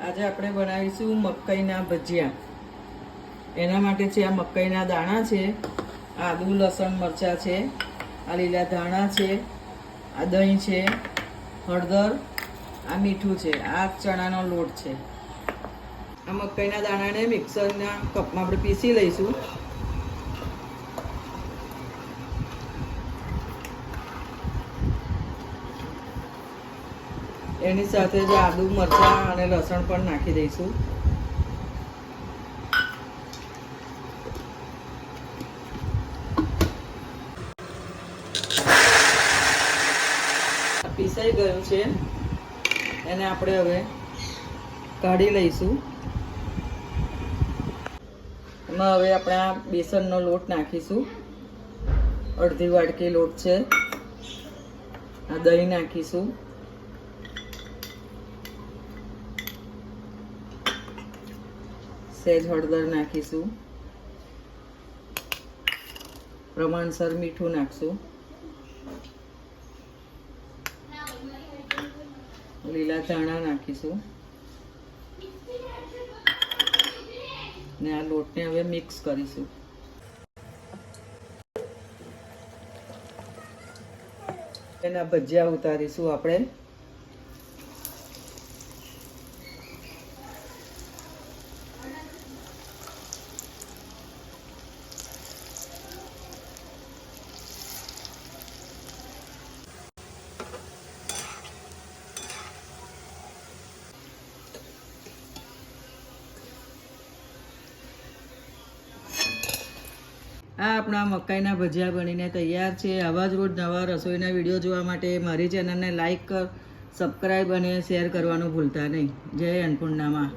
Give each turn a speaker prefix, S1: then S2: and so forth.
S1: આજે આપણે બનાવીશું મકાઈના ભજીયા. એના માટે છે આ મકાઈના દાણા છે, આદુ, લસણ, મરચાં છે, આ લીલા ધાણા છે, આ દહીં છે, હળદર, આ મીઠું છે, આ ચણાનો લોટ છે. આ મકાઈના દાણાને મિક્સરના કપમાં આપણે પીસી લઈશું. એની સાથે જ આદુ, મરચાં અને લસણ પણ નાખી દઈશું. પીસાઈ ગયું છે. એને આપણે હવે કાઢી લઈશું. એમાં હવે આપણે આ બેસનનો લોટ નાખીશું. અડધી વાડકી લોટ છે. આ દહીં નાખીશું. સહેજ હળદર નાખીશું. પ્રમાણસર મીઠું નાખશું. લીલા ધાણા નાખીશું. ને આ લોટને હવે મિક્સ કરીશું. એના ભજીયા ઉતારીશું આપણે. આ આપણા મકાઈના ભજીયા બનીને તૈયાર છે. આવા જ રોજ નવા રસોઈના વીડિયો જોવા માટે મારી ચેનલને લાઈક કર, સબસ્ક્રાઈબ અને શેર કરવાનું ભૂલતા નહીં. જય અન્નપૂર્ણામાં.